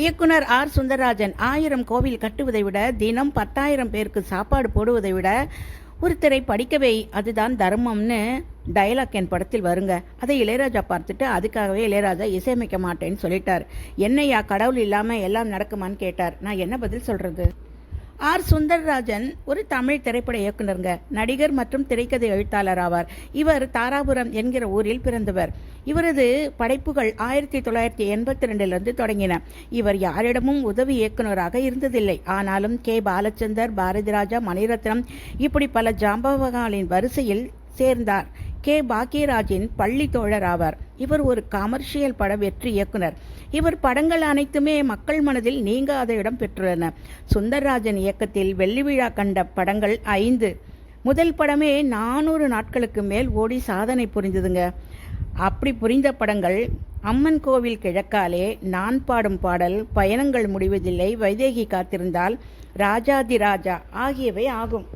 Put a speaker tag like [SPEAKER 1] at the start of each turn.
[SPEAKER 1] இயக்குனர் ஆர். சுந்தரராஜன் ஆயிரம் கோவில் கட்டுவதை விட தினம் பத்தாயிரம் பேருக்கு சாப்பாடு போடுவதை விட ஒருத்தரை படிக்கவே அதுதான் தர்மம்னு டயலாக் என் படத்தில் வருங்க. அதை இளையராஜா பார்த்துட்டு அதுக்காகவே இளையராஜா இசையமைக்க மாட்டேன்னு சொல்லிட்டார். என்னையா கடவுள் இல்லாமல் எல்லாம் நடக்குமான்னு கேட்டார். நான் என்ன பதில் சொல்கிறது ஆர். சுந்தரராஜன் ஒரு தமிழ் திரைப்பட இயக்குனருங்க நடிகர் மற்றும் திரைக்கதை எழுத்தாளர் ஆவார். இவர் தாராபுரம் என்கிற ஊரில் பிறந்தவர். இவரது படைப்புகள் ஆயிரத்தி தொள்ளாயிரத்தி எண்பத்தி ரெண்டிலிருந்து தொடங்கின. இவர் யாரிடமும் உதவி இயக்குனராக இருந்ததில்லை. ஆனாலும் கே. பாலச்சந்தர் பாரதி ராஜா மணிரத்னம் இப்படி பல ஜாம்பவகாலின் வரிசையில் சேர்ந்தார். கே. பாக்கியராஜின் பள்ளி தோழர் ஆவார். இவர் ஒரு கமர்ஷியல் பட வெற்றி இயக்குனர். இவர் படங்கள் அனைத்துமே மக்கள் மனதில் நீங்காத இடம் பெற்றுள்ளன. சுந்தர்ராஜன் இயக்கத்தில் வெள்ளி விழா கண்ட படங்கள் ஐந்து. முதல் படமே நானூறு நாட்களுக்கு மேல் ஓடி சாதனை புரிந்ததுங்க. அப்படி புரிந்த படங்கள் அம்மன் கோவில் கிழக்காலே நான் பாடும் பாடல் பயணங்கள் முடிவதில்லை வைதேகி காத்திருந்தால் ராஜாதி ராஜா ஆகியவை ஆகும்.